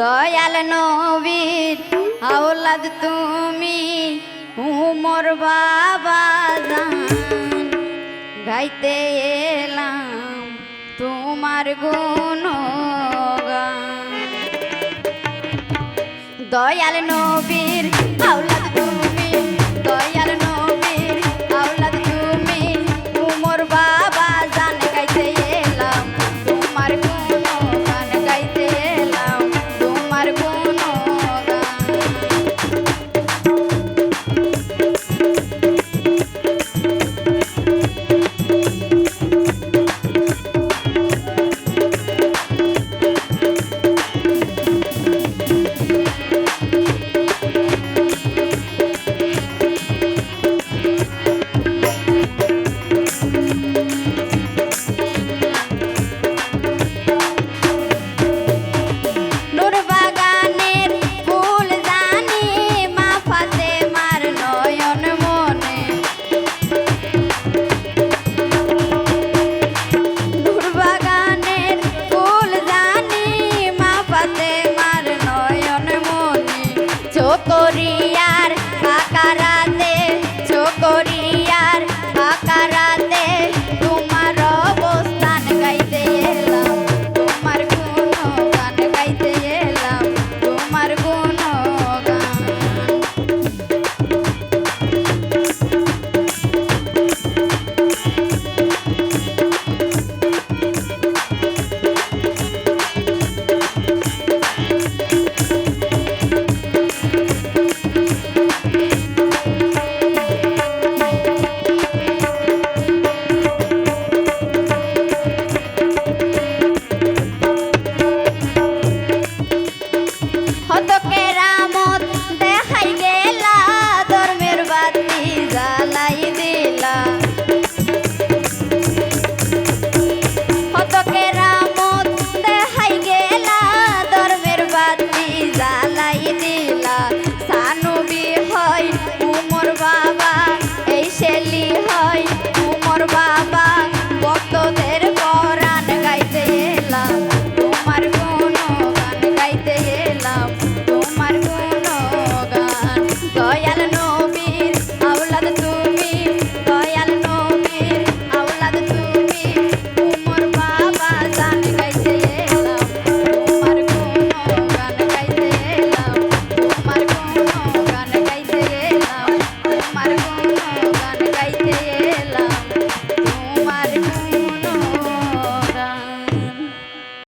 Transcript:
দয়াল নবীর আওলাদ তুমি উমর বাবা জান। গাইতে এলাম তোমার গুণ দয়াল নবীর দয়াল